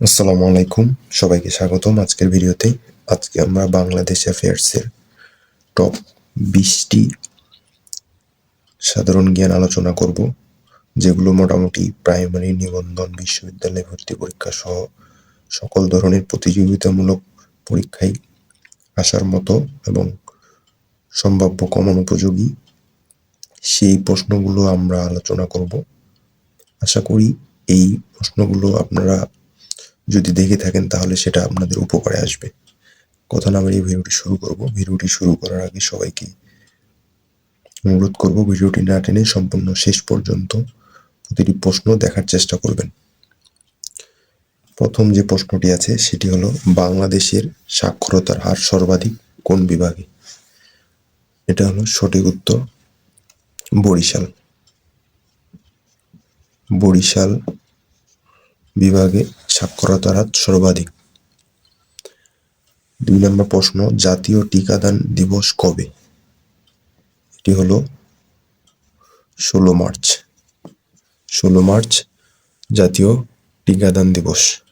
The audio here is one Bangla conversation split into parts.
আসসালামু আলাইকুম। সবাইকে স্বাগতম আজকের ভিডিওতে। আজকে আমরা বাংলাদেশ অ্যাফেয়ার্সের টপ বিশটি সাধারণ জ্ঞান আলোচনা করব, যেগুলো মোটামুটি প্রাইমারি নিবন্ধন বিশ্ববিদ্যালয় ভর্তি পরীক্ষা সহ সকল ধরনের প্রতিযোগিতামূলক পরীক্ষায় আসার মতো এবং সম্ভাব্য কমন উপযোগী, সেই প্রশ্নগুলো আমরা আলোচনা করব। আশা করি এই প্রশ্নগুলো আপনারা যদি দেখে থাকেন, তাহলে সেটা আপনাদের উপকারে আসবে। কথা না বাড়িয়ে ভিডিওটি শুরু করব। ভিডিওটি শুরু করার আগে সবাইকে অনুরোধ করব, ভিডিওটি না টেনে সম্পূর্ণ শেষ পর্যন্ত প্রতিটি প্রশ্ন দেখার চেষ্টা করবেন। প্রথম যে প্রশ্নটি আছে, সেটি হলো, বাংলাদেশের সাক্ষরতার হার সর্বাধিক কোন বিভাগে? এটা হলো সঠিক উত্তর, বরিশাল। বরিশাল বিভাগে সাক্ষরতার হার সর্বাধিক। দুই নম্বর প্রশ্ন, জাতীয় টিকাদান দিবস কবে? এটি হলো ষোলো মার্চ। ষোলো মার্চ, জাতীয় টিকাদান দিবস।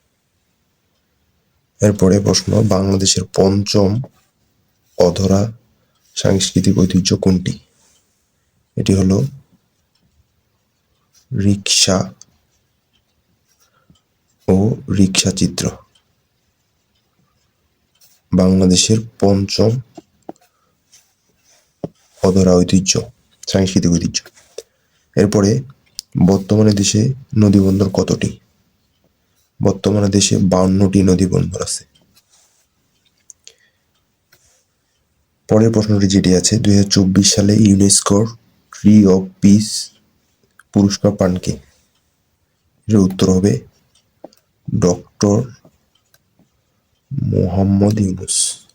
এরপরে প্রশ্ন, বাংলাদেশের পঞ্চম অধরা সাংস্কৃতিক ঐতিহ্য কোনটি? এটি হলো রিক্সা ও রিক্সা চিত্র। বাংলাদেশের পঞ্চম অধরা ঐতিহ্য, সাংস্কৃতিক ঐতিহ্য। এরপরে বর্তমানে দেশে নদী বন্দর কতটি? বর্তমানে দেশে বাউন্নটি নদী বন্দর আছে। পরের প্রশ্নটি যেটি আছে, দুই হাজার চব্বিশ সালে ইউনেস্কোর ট্রি অফ পিস পুরস্কার পান কে? এর উত্তর হবে ডক্টর মোহাম্মদ ইউনুস।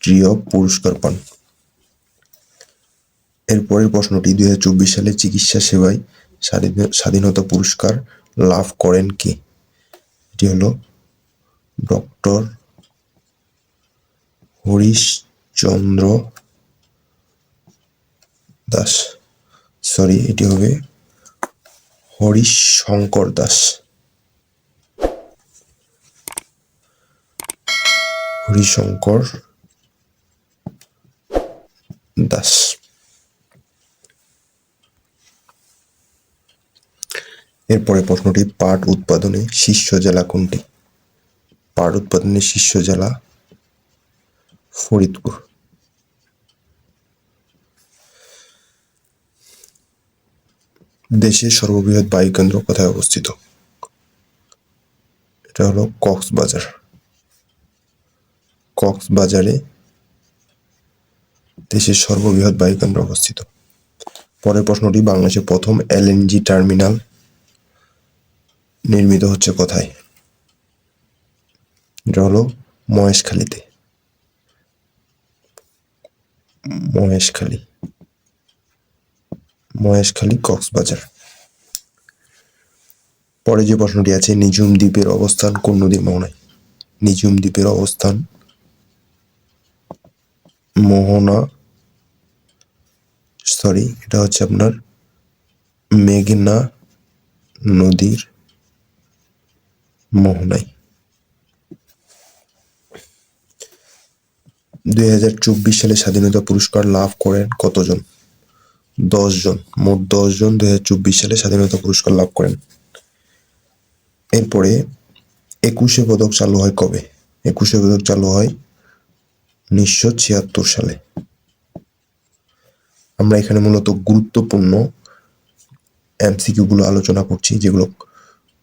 ট্রি পুরস্কার পান। এর পরের প্রশ্নটি, দুই হাজার চব্বিশ সালে চিকিৎসা সেবায় স্বাধীন- স্বাধীনতা পুরস্কার লাভ করেন কে? এটি হলো ডক্টর হরিশচন্দ্র দাস। সরি, এটি হবে হরিশ শঙ্কর দাস। হরিশঙ্কর দাস। এরপরে প্রশ্নটি, পাট উৎপাদনে শীর্ষ জেলা কোনটি? পাট উৎপাদনে শীর্ষ জেলা ফরিদপুর। দেশের সর্ববৃহৎ বায়ুকেন্দ্র কোথায় অবস্থিত? এটা হলো কক্সবাজার। কক্সবাজারে দেশের সর্ববৃহৎ বায়ুকেন্দ্র অবস্থিত। পরের প্রশ্নটি, বাংলাদেশের প্রথম এলএনজি টার্মিনাল নির্মিত হচ্ছে কোথায়? এটা হলো মহেশখালীতে। মহেশখালী। মহেশখালী কক্সবাজার। পরে যে প্রশ্নটি আছে, নিঝুম দ্বীপের অবস্থান কোন নদীর মোহনায় নিঝুম দ্বীপের অবস্থান মোহনা সরি এটা হচ্ছে আপনার মেঘনা নদীর মোহনায়। দুই হাজার চব্বিশ সালে স্বাধীনতা পুরস্কার লাভ করেন কতজন? দশ জন মোট দশ জন দুই হাজার চব্বিশ সালে স্বাধীনতা পুরস্কার লাভ করেন। এরপরে একুশে পদক চালু হয় কবে? একুশে পদক চালু হয় উনিশশো ছিয়াত্তর সালে। আমরা এখানে মূলত গুরুত্বপূর্ণ এমসিকিউ গুলো আলোচনা করছি, যেগুলো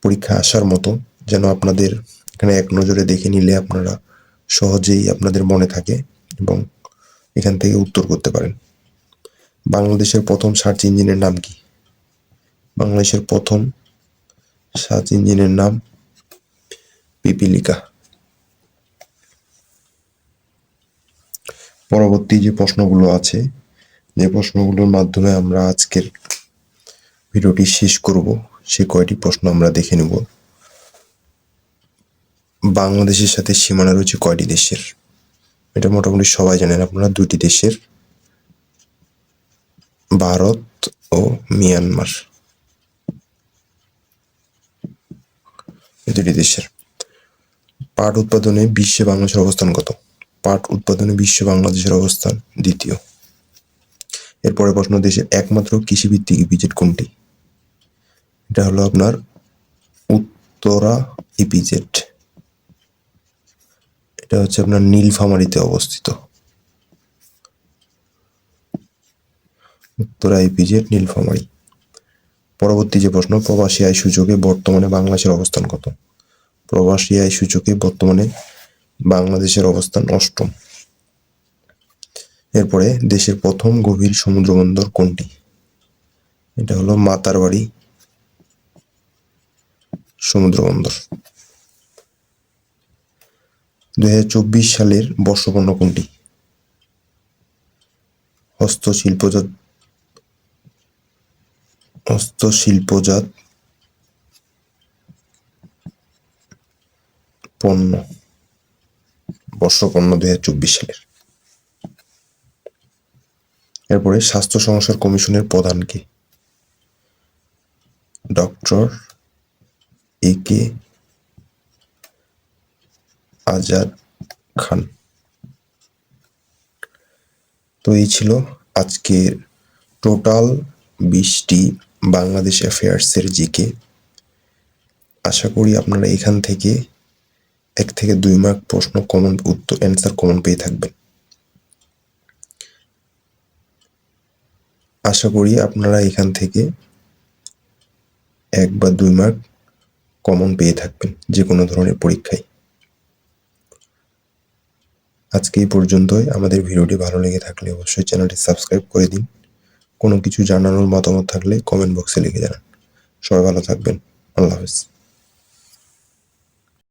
পরীক্ষা আসার মতো। যেন আপনাদের এখানে এক নজরে দেখে নিলে আপনারা সহজেই আপনাদের মনে থাকে এবং এখান থেকে উত্তর করতে পারেন। বাংলাদেশের প্রথম সার্চ ইঞ্জিনের নাম কি? বাংলাদেশের প্রথম সার্চ ইঞ্জিনের নাম পিপিলিকা। পরবর্তী যে প্রশ্নগুলো আছে, যে প্রশ্নগুলোর মাধ্যমে আমরা আজকের ভিডিওটি শেষ করব, সে কয়টি প্রশ্ন আমরা দেখে নেব। বাংলাদেশের সাথে সীমানা রয়েছে কয়টি দেশের? এটা মোটামুটি সবাই জানেন, আপনারা দুটি দেশের ভারত ও মিয়ানমার। দুটি দেশের পাট উৎপাদনে বিশ্বে বাংলাদেশের অবস্থান কত? পাট উৎপাদনে বিশ্বে বাংলাদেশের অবস্থান দ্বিতীয়। এরপরে প্রশ্ন দেশের একমাত্র কৃষিভিত্তিক ইপিজেড কোনটি? এটা হলো আপনার উত্তরা ইপিজেড। এটা হচ্ছে আপনার নীলফামারীতে অবস্থিত। উত্তরা ইপিজেড নীলফামারী পরবর্তী যে প্রশ্ন, প্রবাসী আয় সূচকে বর্তমানে বাংলাদেশের অবস্থান কত? প্রবাসী আয় সূচকে বর্তমানে বাংলাদেশের অবস্থান অষ্টম। এরপরে দেশের প্রথম গভীর সমুদ্র বন্দর কোনটি? এটা হলো মাতারবাড়ি সমুদ্র বন্দর দুই হাজার চব্বিশ সালের বর্ষপণ্য কোনটি? হস্তশিল্পজাত হস্তশিল্পজাত পণ্য, বর্ষপণ্য দুই হাজার চব্বিশ সালের। এরপরে স্বাস্থ্য সংস্কার কমিশনের প্রধান কে? ডক্টর এ কে আজাদ খান। তো এই ছিল আজকের টোটাল বিশটি বাংলাদেশ অ্যাফেয়ার্সের জিকে আশা করি আপনারা এখান থেকে এক থেকে দুই মার্ক প্রশ্ন কমন উত্তর অ্যান্সার কমন পেয়ে থাকবেন। আশা করি আপনারা এখান থেকে এক বা দুই মার্ক কমন পেয়ে থাকবেন যে কোনো ধরনের পরীক্ষায়। আজকে এই পর্যন্তই। আমাদের ভিডিওটি ভালো লেগে থাকলে অবশ্যই চ্যানেলটি সাবস্ক্রাইব করে দিন। কোনো কিছু জানানোর মতামত থাকলে কমেন্ট বক্সে লিখে জানান। সবাই ভালো থাকবেন। আল্লাহ হাফেজ।